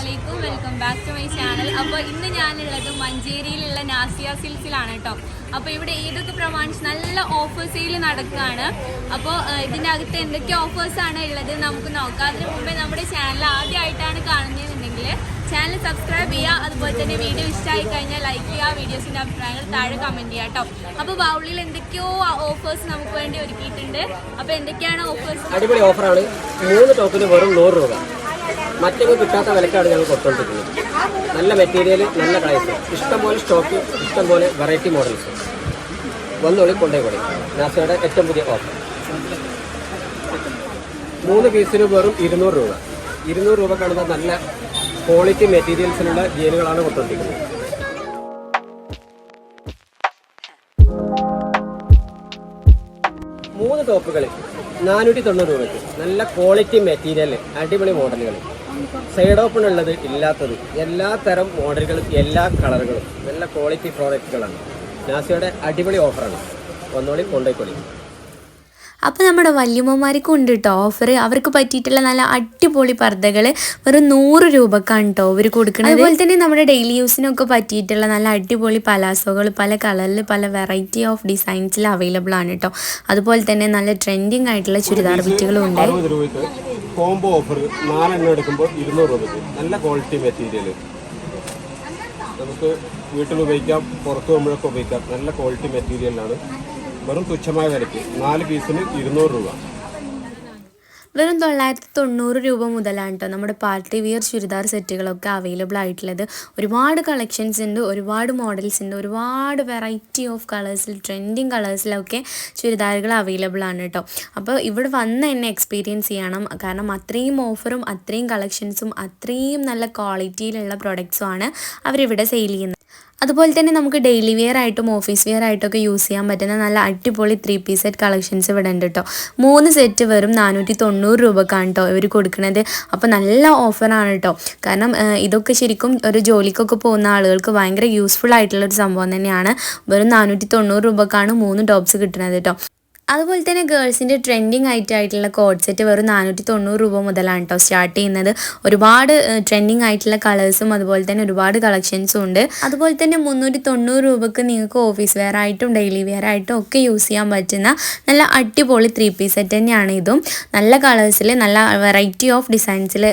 അലൈക്കും welcome back to my channel. അപ്പോൾ ഇന്ന് ഞാനുള്ളത് മഞ്ചേരിയിലുള്ള നാസിയ സിൽസിലാണ് കേട്ടോ. അപ്പോൾ ഇവിടെ ഈദൊക്കെ പ്രമാണിച്ച് നല്ല ഓഫർ സെയിൽ നടക്കുകയാണ് അപ്പോൾ ഇതിന്റെ അകത്ത് എന്തൊക്കെ ഓഫേഴ്സാണ് ഉള്ളത് നമുക്ക് നോക്കാം. അതിന് മുമ്പേ നമ്മുടെ ചാനൽ ആദ്യമായിട്ടാണ് കാണുന്നതെന്നുണ്ടെങ്കിൽ ചാനൽ സബ്സ്ക്രൈബ് ചെയ്യുക. അതുപോലെ തന്നെ വീഡിയോ ഇഷ്ടമായി കഴിഞ്ഞാൽ ലൈക്ക് ചെയ്യുക. വീഡിയോസിന്റെ അഭിപ്രായങ്ങൾ താഴെ കമന്റ് ചെയ്യുക കേട്ടോ. അപ്പോൾ ബൗളിൽ എന്തൊക്കെയോ ഓഫേഴ്സ് നമുക്ക് വേണ്ടി ഒരുക്കിയിട്ടുണ്ട്. അപ്പോൾ എന്തൊക്കെയാണ് ഓഫേഴ്സ് അടിപൊളി ഓഫറാണ് മൂന്ന് ടോപ്പിന് വെറും നൂറ് രൂപ. മറ്റൊന്നും കിട്ടാത്ത വിലക്കാണ് ഞങ്ങൾ കൊടുത്തുകൊണ്ടിരിക്കുന്നത് നല്ല മെറ്റീരിയൽ നല്ല കളേഴ്സ് ഇഷ്ടംപോലെ സ്റ്റോക്ക് ഇഷ്ടംപോലെ വെറൈറ്റി മോഡൽസ് വന്നോളി കൊണ്ടേ കൊടി. നാസയുടെ ഏറ്റവും പുതിയ ഓഫർ മൂന്ന് പീസിന് വെറും ഇരുന്നൂറ് രൂപ. ഇരുന്നൂറ് രൂപ കാണുന്ന നല്ല ക്വാളിറ്റി മെറ്റീരിയൽസിലുള്ള ജീനുകളാണ് കൊടുത്തുകൊണ്ടിരിക്കുന്നത് മൂന്ന് ടോപ്പുകൾ നാനൂറ്റി തൊണ്ണൂറ് രൂപയ്ക്ക്. നല്ല ക്വാളിറ്റി മെറ്റീരിയൽ അടിപൊളി മോഡലുകൾ സൈഡ് ഓപ്പൺ ഉള്ളത് ഇല്ലാത്തത്. എല്ലാ തരം മോഡലുകളും എല്ലാ കളറുകളും നല്ല ക്വാളിറ്റി പ്രോഡക്റ്റുകളാണ് നാസിയുടെ അടിപൊളി ഓഫറാണ് ഒന്നോളി കൊണ്ടോയിക്കൊള്ളി അപ്പോൾ നമ്മുടെ വല്യമ്മമാർക്ക് ഉണ്ട് കേട്ടോ ഓഫർ അവർക്ക് പറ്റിയിട്ടുള്ള നല്ല അടിപൊളി പർദ്ദകൾ വെറും നൂറ് രൂപക്കാണ് കേട്ടോ അവർ കൊടുക്കുന്നത് അതുപോലെ തന്നെ നമ്മുടെ ഡെയിലി യൂസിനൊക്കെ പറ്റിയിട്ടുള്ള നല്ല അടിപൊളി പലാസോകൾ പല കളറിൽ പല വെറൈറ്റി ഓഫ് ഡിസൈൻസിൽ അവൈലബിൾ ആണ് കേട്ടോ അതുപോലെ തന്നെ നല്ല ട്രെൻഡിങ് ആയിട്ടുള്ള ചുരിദാർ ബിറ്റുകളും ഉണ്ട്. കോംബോ ഓഫർ നാലെണ്ണം എടുക്കുമ്പോൾ ഇരുന്നൂറ് രൂപയ്ക്ക് നല്ല ക്വാളിറ്റി മെറ്റീരിയൽ നമുക്ക് വീട്ടിൽ ഉപയോഗിക്കാം പുറത്ത് പോകുമ്പോഴൊക്കെ ഉപയോഗിക്കാം. നല്ല ക്വാളിറ്റി മെറ്റീരിയലാണ് വെറും തുച്ഛമായ വിലയ്ക്ക് നാല് പീസിന് ഇരുന്നൂറ് രൂപ. വെറും തൊള്ളായിരത്തി തൊണ്ണൂറ് രൂപ മുതലാണ് കേട്ടോ നമ്മുടെ പാർട്ടി വിയർ ചുരിദാർ സെറ്റുകളൊക്കെ അവൈലബിൾ ആയിട്ടുള്ളത്. ഒരുപാട് കളക്ഷൻസ് ഉണ്ട് ഒരുപാട് മോഡൽസ് ഉണ്ട് ഒരുപാട് വെറൈറ്റി ഓഫ് കളേഴ്സിൽ ട്രെൻഡിങ് കളേഴ്സിലൊക്കെ ചുരിദാറുകൾ അവൈലബിൾ ആണ് കേട്ടോ അപ്പോൾ ഇവിടെ വന്ന് തന്നെ എക്സ്പീരിയൻസ് ചെയ്യണം. കാരണം അത്രയും ഓഫറും അത്രയും കളക്ഷൻസും അത്രയും നല്ല ക്വാളിറ്റിയിലുള്ള പ്രൊഡക്ട്സും ആണ് അവരിവിടെ സെയിൽ ചെയ്യുന്നത്. അതുപോലെ തന്നെ നമുക്ക് ഡെയിലി വെയർ ആയിട്ടും ഓഫീസ് വെയർ ആയിട്ടൊക്കെ യൂസ് ചെയ്യാൻ പറ്റുന്ന നല്ല അടിപൊളി ത്രീ പീസ് സെറ്റ് കളക്ഷൻസ് ഇവിടെ ഉണ്ട് കേട്ടോ മൂന്ന് സെറ്റ് വെറും നാനൂറ്റി തൊണ്ണൂറ് രൂപക്കാണ് കേട്ടോ ഇവർ കൊടുക്കുന്നത് അപ്പോൾ നല്ല ഓഫറാണ് കേട്ടോ കാരണം ഇതൊക്കെ ശരിക്കും ഒരു ജോലിക്കൊക്കെ പോകുന്ന ആളുകൾക്ക് ഭയങ്കര യൂസ്ഫുൾ ആയിട്ടുള്ള ഒരു സംഭവം തന്നെയാണ്. വെറും നാനൂറ്റി തൊണ്ണൂറ് രൂപക്കാണ് മൂന്ന് ടോപ്സ് കിട്ടുന്നത് കേട്ടോ അതുപോലെ തന്നെ ഗേൾസിന്റെ ട്രെൻഡിങ് ആയിട്ടായിട്ടുള്ള കോഡ് സെറ്റ് വെറും നാനൂറ്റി തൊണ്ണൂറ് രൂപ മുതലാണ് കേട്ടോ സ്റ്റാർട്ട് ചെയ്യുന്നത്. ഒരുപാട് ട്രെൻഡിങ് ആയിട്ടുള്ള കളേഴ്സും അതുപോലെ തന്നെ ഒരുപാട് കളക്ഷൻസും ഉണ്ട്. അതുപോലെ തന്നെ മുന്നൂറ്റി തൊണ്ണൂറ് രൂപക്ക് നിങ്ങൾക്ക് ഓഫീസ് വെയർ ആയിട്ടും ഡെയിലി വെയർ ആയിട്ടും ഒക്കെ യൂസ് ചെയ്യാൻ പറ്റുന്ന നല്ല അടിപൊളി ത്രീ പീസ് സെറ്റ് തന്നെയാണ് ഇതും. നല്ല കളേഴ്സിൽ നല്ല വെറൈറ്റി ഓഫ് ഡിസൈൻസിൽ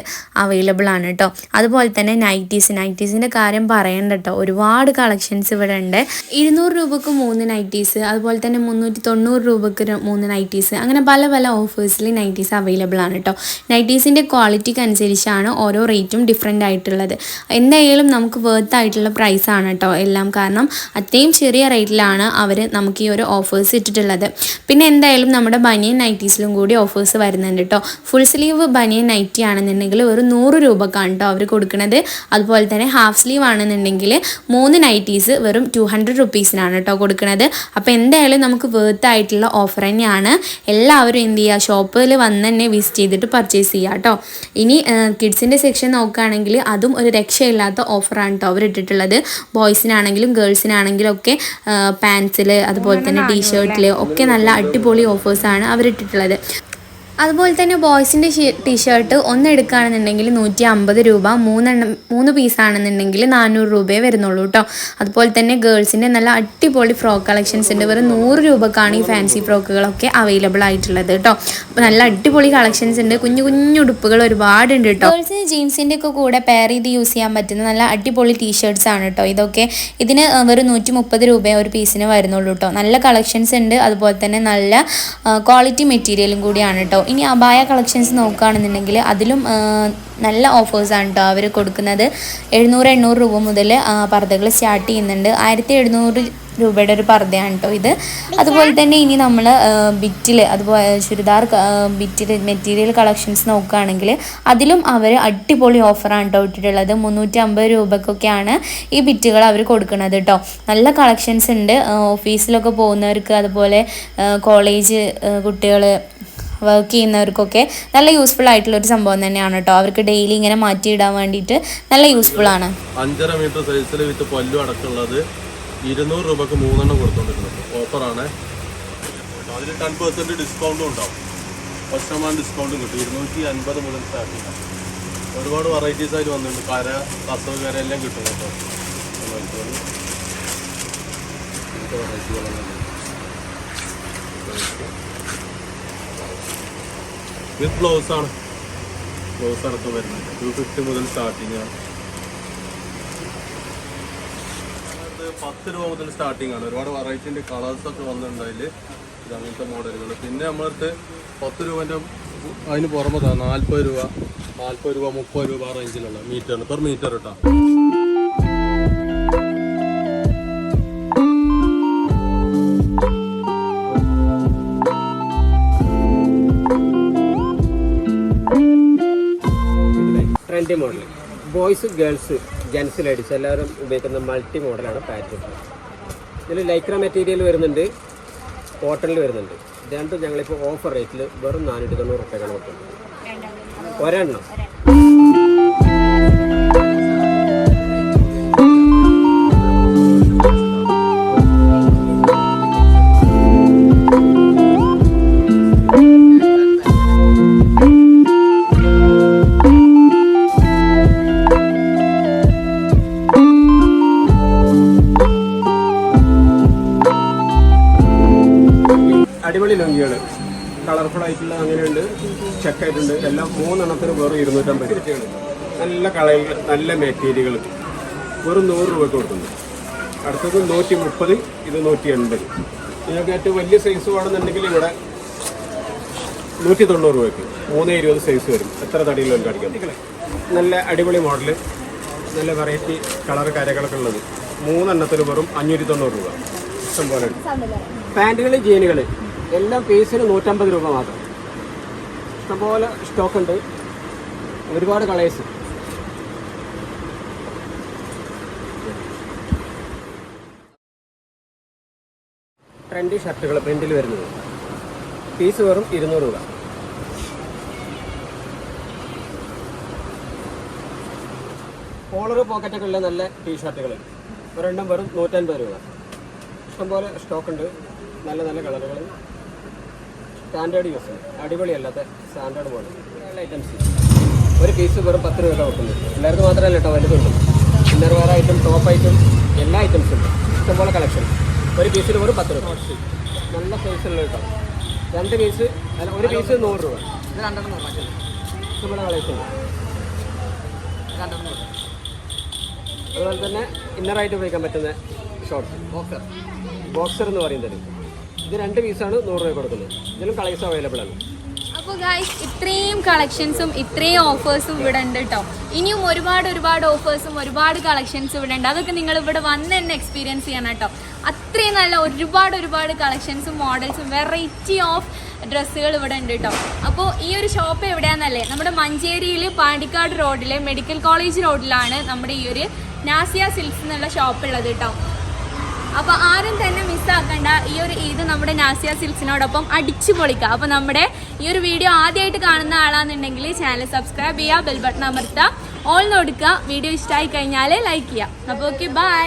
അവൈലബിൾ ആണ് കേട്ടോ അതുപോലെ തന്നെ നൈറ്റീസ് നൈറ്റീസിന്റെ കാര്യം പറയണ്ട കേട്ടോ ഒരുപാട് കളക്ഷൻസ് ഇവിടെ ഉണ്ട് ഇരുന്നൂറ് രൂപക്ക് മൂന്ന് നൈറ്റീസ് അതുപോലെ തന്നെ മുന്നൂറ്റി തൊണ്ണൂറ് രൂപക്ക് ഒരു മൂന്ന് നൈറ്റീസ് അങ്ങനെ പല പല ഓഫേഴ്സിൽ നൈറ്റീസ് അവൈലബിൾ ആണ് കേട്ടോ നൈറ്റീസിന്റെ ക്വാളിറ്റിക്ക് അനുസരിച്ചാണ് ഓരോ റേറ്റും ഡിഫറെന്റ് ആയിട്ടുള്ളത്. എന്തായാലും നമുക്ക് വേർത്ത് ആയിട്ടുള്ള പ്രൈസ് ആണ് കേട്ടോ എല്ലാം. കാരണം അത്രയും ചെറിയ റേറ്റിലാണ് അവർ നമുക്ക് ഈ ഒരു ഓഫേഴ്സ് ഇട്ടിട്ടുള്ളത്. പിന്നെ എന്തായാലും നമ്മുടെ ബനിയൻ നൈറ്റീസിലും കൂടി ഓഫേഴ്സ് വരുന്നുണ്ട് കേട്ടോ ഫുൾ സ്ലീവ് ബനിയൻ നൈറ്റി ആണെന്നുണ്ടെങ്കിൽ ഒരു നൂറ് രൂപക്കാണ് കേട്ടോ അവർ കൊടുക്കുന്നത് അതുപോലെ തന്നെ ഹാഫ് സ്ലീവ് ആണെന്നുണ്ടെങ്കിൽ മൂന്ന് നൈറ്റീസ് വെറും ടു ഹൺഡ്രഡ് റുപ്പീസിനാണ് കേട്ടോ കൊടുക്കുന്നത് അപ്പോൾ എന്തായാലും നമുക്ക് വേർത്ത് ആയിട്ടുള്ള ഓഫർ തന്നെയാണ്. എല്ലാവരും എന്ത് ചെയ്യുക ഷോപ്പിൽ വന്ന് തന്നെ വിസിറ്റ് ചെയ്തിട്ട് പർച്ചേസ് ചെയ്യുക കേട്ടോ ഇനി കിഡ്സിന്റെ സെക്ഷൻ നോക്കുകയാണെങ്കിൽ അതും ഒരു രക്ഷയില്ലാത്ത ഓഫറാണ് കേട്ടോ അവർ ഇട്ടിട്ടുള്ളത്. ബോയ്സിനാണെങ്കിലും ഗേൾസിനാണെങ്കിലും ഒക്കെ പാൻസിൽ അതുപോലെ തന്നെ ടീഷർട്ടിൽ ഒക്കെ നല്ല അടിപൊളി ഓഫേഴ്സാണ് അവരിട്ടിട്ടുള്ളത്. അതുപോലെ തന്നെ ബോയ്സിന്റെ ടീഷർട്ട് ഒന്ന് എടുക്കുകയാണെന്നുണ്ടെങ്കിൽ നൂറ്റി അമ്പത് രൂപ മൂന്നെണ്ണം മൂന്ന് പീസാണെന്നുണ്ടെങ്കിൽ നാനൂറ് രൂപയെ വരുന്നുള്ളൂ കേട്ടോ അതുപോലെ തന്നെ ഗേൾസിന്റെ നല്ല അടിപൊളി ഫ്രോക്ക് കളക്ഷൻസ് ഉണ്ട്. വെറും നൂറ് രൂപക്കാണ് ഈ ഫാൻസി ഫ്രോക്കുകളൊക്കെ അവൈലബിൾ ആയിട്ടുള്ളത് കേട്ടോ നല്ല അടിപൊളി കളക്ഷൻസ് ഉണ്ട്. കുഞ്ഞു കുഞ്ഞു ഉടുപ്പുകൾ ഒരുപാടുണ്ട് കേട്ടോ ഗേൾസിന് ജീൻസിന്റെ ഒക്കെ കൂടെ പെയർ ചെയ്ത് യൂസ് ചെയ്യാൻ പറ്റുന്ന നല്ല അടിപൊളി ടീഷർട്സ് ആണ് കേട്ടോ ഇതൊക്കെ. ഇതിന് വെറും നൂറ്റി മുപ്പത് രൂപയെ ഒരു പീസിന് വരുന്നുള്ളൂ കേട്ടോ നല്ല കളക്ഷൻസ് ഉണ്ട്. അതുപോലെ തന്നെ നല്ല ക്വാളിറ്റി മെറ്റീരിയലും കൂടിയാണ് കേട്ടോ ഇനി അബായ കളക്ഷൻസ് നോക്കുകയാണെന്നുണ്ടെങ്കിൽ അതിലും നല്ല ഓഫേഴ്സാണ് കേട്ടോ അവർ കൊടുക്കുന്നത്. എഴുന്നൂറ് എണ്ണൂറ് രൂപ മുതൽ പർദ്ദകൾ സ്റ്റാർട്ട് ചെയ്യുന്നുണ്ട്. ആയിരത്തി എഴുന്നൂറ് രൂപയുടെ ഒരു പർദ്ദയാണ് കേട്ടോ ഇത്. അതുപോലെ തന്നെ ഇനി നമ്മൾ ബിറ്റിൽ അതുപോലെ ചുരിദാർ ബിറ്റിൽ മെറ്റീരിയൽ കളക്ഷൻസ് നോക്കുകയാണെങ്കിൽ അതിലും അവർ അടിപൊളി ഓഫറാണ് കേട്ടോ ഇട്ടിട്ടുള്ളത്. മുന്നൂറ്റി അമ്പത് രൂപക്കൊക്കെയാണ് ഈ ബിറ്റുകൾ അവർ കൊടുക്കുന്നത് കേട്ടോ നല്ല കളക്ഷൻസ് ഉണ്ട്. ഓഫീസിലൊക്കെ പോകുന്നവർക്ക് അതുപോലെ കോളേജ് കുട്ടികൾ വർക്ക് ചെയ്യുന്നവർക്കൊക്കെ നല്ല യൂസ്ഫുൾ ആയിട്ടുള്ള ഒരു സംഭവം തന്നെയാണ് കേട്ടോ അവർക്ക് ഡെയിലി ഇങ്ങനെ മാറ്റിയിടാൻ വേണ്ടിയിട്ട് നല്ല യൂസ്ഫുൾ ആണ്. അഞ്ചര മീറ്റർ സൈസിൽ വിത്ത് പല്ലു അടക്കമുള്ളത് ഇരുന്നൂറ് രൂപക്ക് മൂന്നെണ്ണം കൊടുത്തോണ്ടിരുന്നത് ഓഫറാണ് അതിൽ ടെൻ പെർസെന്റ് ഡിസ്കൗണ്ടും ഉണ്ടാവും. ഒറ്റമാൻ ഡിസ്കൗണ്ടും കിട്ടും. ഇരുന്നൂറ്റി അൻപത് മുതൽ സ്റ്റാർട്ട് ചെയ്യാം. ഒരുപാട് വെറൈറ്റീസ് ആയിട്ട് വന്നിട്ടുണ്ട്. കര കസവ് കര എല്ലാം കിട്ടും കേട്ടോ. ഉണ്ട്. ക്ലോസ് ആണ്. ബ്ലൗസ് അടക്കം വരുന്നത്. ടു ഫിഫ്റ്റി മുതൽ സ്റ്റാർട്ടിങ് ആണ്. ഇത് പത്ത് രൂപ മുതൽ സ്റ്റാർട്ടിങ് ആണ്. ഒരുപാട് വെറൈറ്റിന്റെ കളേഴ്സ് ഒക്കെ ഇത് അങ്ങനത്തെ മോഡലുകൾ പിന്നെ നമ്മളടുത്ത് പത്ത് രൂപന്റെ അതിന് പുറമെ നാൽപ്പത് രൂപ നാൽപ്പത് രൂപ മുപ്പത് രൂപ റേഞ്ചിലുള്ള മീറ്ററിന് പെർ മീറ്റർ കേട്ടോ trendy model boys girls gents ladies എല്ലാവരും ഉപയോഗിക്കുന്ന മൾട്ടി മോഡലാണ് പാറ്റ് ഇതിൽ ലൈക്ര മെറ്റീരിയൽ വരുന്നുണ്ട് കോട്ടണിൽ വരുന്നുണ്ട്. രണ്ടും ഞങ്ങളിപ്പോൾ ഓഫർ റേറ്റിൽ വെറും നാനൂറ്റി തൊണ്ണൂറ് റുപ്യക്കാണ് കൊടുക്കുന്നത്. ഒരെണ്ണം. എല്ലാം മൂന്നെണ്ണത്തിന് വെറും ഇരുന്നൂറ്റമ്പത് രൂപയാണ് നല്ല കളയിൽ നല്ല മെറ്റീരിയലുകൾ വെറും നൂറ് രൂപ കൊടുക്കുന്നു. അടുത്തത് നൂറ്റി മുപ്പത് ഇത് നൂറ്റി എൺപത് നിങ്ങൾക്ക് ഏറ്റവും വലിയ സൈസ് വേണമെന്നുണ്ടെങ്കിൽ ഇവിടെ നൂറ്റി തൊണ്ണൂറ് രൂപയ്ക്ക് മൂന്ന് ഇരുപത് സൈസ് വരും. എത്ര തടിയിലും കാണിക്കാം നല്ല അടിപൊളി മോഡൽ നല്ല വെറൈറ്റി കളർ കാര്യങ്ങളൊക്കെ ഉള്ളത്. മൂന്നെണ്ണത്തിന് വെറും അഞ്ഞൂറ്റി തൊണ്ണൂറ് രൂപ ഇഷ്ടം പോലെ പാന്റുകൾ ജീനുകൾ എല്ലാം പീസിന് നൂറ്റമ്പത് രൂപ മാത്രം. ഇഷ്ടംപോലെ സ്റ്റോക്ക് ഉണ്ട് ഒരുപാട് കളേഴ്സ്. ട്രെൻഡി ഷർട്ടുകൾ പ്രിന്റിൽ വരുന്നത്. പീസ് വെറും ഇരുന്നൂറ് രൂപ. കോളർ പോക്കറ്റൊക്കെ ഉള്ള നല്ല ടീഷർട്ടുകൾ ഒരെണ്ണം വെറും നൂറ്റൻപത് രൂപ. ഇഷ്ടംപോലെ സ്റ്റോക്ക് ഉണ്ട് നല്ല നല്ല കളറുകൾ സ്റ്റാൻഡേർഡ് യൂസ് അടിപൊളിയല്ലാത്ത സ്റ്റാൻഡേർഡ് മോഡൽ നല്ല ഐറ്റംസ് ഒരു പീസ് വെറും പത്ത് രൂപ കൊടുക്കുന്നത് പിള്ളേർക്ക് മാത്രമല്ല കേട്ടോ വലുതുണ്ട് inner wear item top item എല്ലാ ഐറ്റംസും ഉണ്ട്. ഇഷ്ടംപോലെ കളക്ഷൻ ഒരു പീസിന് വെറും പത്ത് രൂപ. നല്ല സൈസുള്ള കേട്ടോ രണ്ട് പീസ് അല്ല ഒരു പീസ് നൂറ് രൂപ. ഇത് രണ്ടെണ്ണം ഇഷ്ടംപോലെ കളക്ഷൻ അതുപോലെ തന്നെ ഇന്നറായിട്ട് ഉപയോഗിക്കാൻ പറ്റുന്ന ഷോർട്ട് ബോക്സർ ബോക്സർ എന്ന് പറയുന്നത്. ഇത് രണ്ട് പീസാണ് നൂറ് രൂപ കൊടുക്കുന്നത്. ഇതിലും കളേഴ്സ് അവൈലബിൾ ആണ്. അപ്പോൾ ഗായ്സ് ഇത്രയും കളക്ഷൻസും ഇത്രയും ഓഫേഴ്സും ഇവിടെ ഉണ്ട് കേട്ടോ ഇനിയും ഒരുപാട് ഒരുപാട് ഓഫേഴ്സും ഒരുപാട് കളക്ഷൻസും ഇവിടെ ഉണ്ട്. അതൊക്കെ നിങ്ങൾ ഇവിടെ വന്ന് തന്നെ എക്സ്പീരിയൻസ് ചെയ്യണം കേട്ടോ. അത്രയും നല്ല ഒരുപാട് ഒരുപാട് കളക്ഷൻസും മോഡൽസും വെറൈറ്റി ഓഫ് ഡ്രസ്സുകൾ ഇവിടെ ഉണ്ട് കേട്ടോ അപ്പോൾ ഈ ഒരു ഷോപ്പ് എവിടെയാണെന്നല്ലേ നമ്മുടെ മഞ്ചേരിയിൽ പാണ്ടിക്കാട് റോഡിലെ മെഡിക്കൽ കോളേജ് റോഡിലാണ് നമ്മുടെ ഈ ഒരു നാസിയ സിൽക്സ് എന്നുള്ള ഷോപ്പ് ഉള്ളത് കേട്ടോ അപ്പോൾ ആരും തന്നെ മിസ്സാക്കണ്ട ഈ ഒരു ഈദ് നമ്മുടെ നാസിയ സിൽസിനോടൊപ്പം അടിച്ചു പൊളിക്കുക അപ്പോൾ നമ്മുടെ ഈ ഒരു വീഡിയോ ആദ്യമായിട്ട് കാണുന്ന ആളാണെന്നുണ്ടെങ്കിൽ ചാനൽ സബ്സ്ക്രൈബ് ചെയ്യുക ബെൽ ബട്ടൺ അമർത്തുക. ഓൾ കൊടുക്കുക വീഡിയോ ഇഷ്ടമായി കഴിഞ്ഞാൽ ലൈക്ക് ചെയ്യുക. അപ്പോൾ ഓക്കെ ബൈ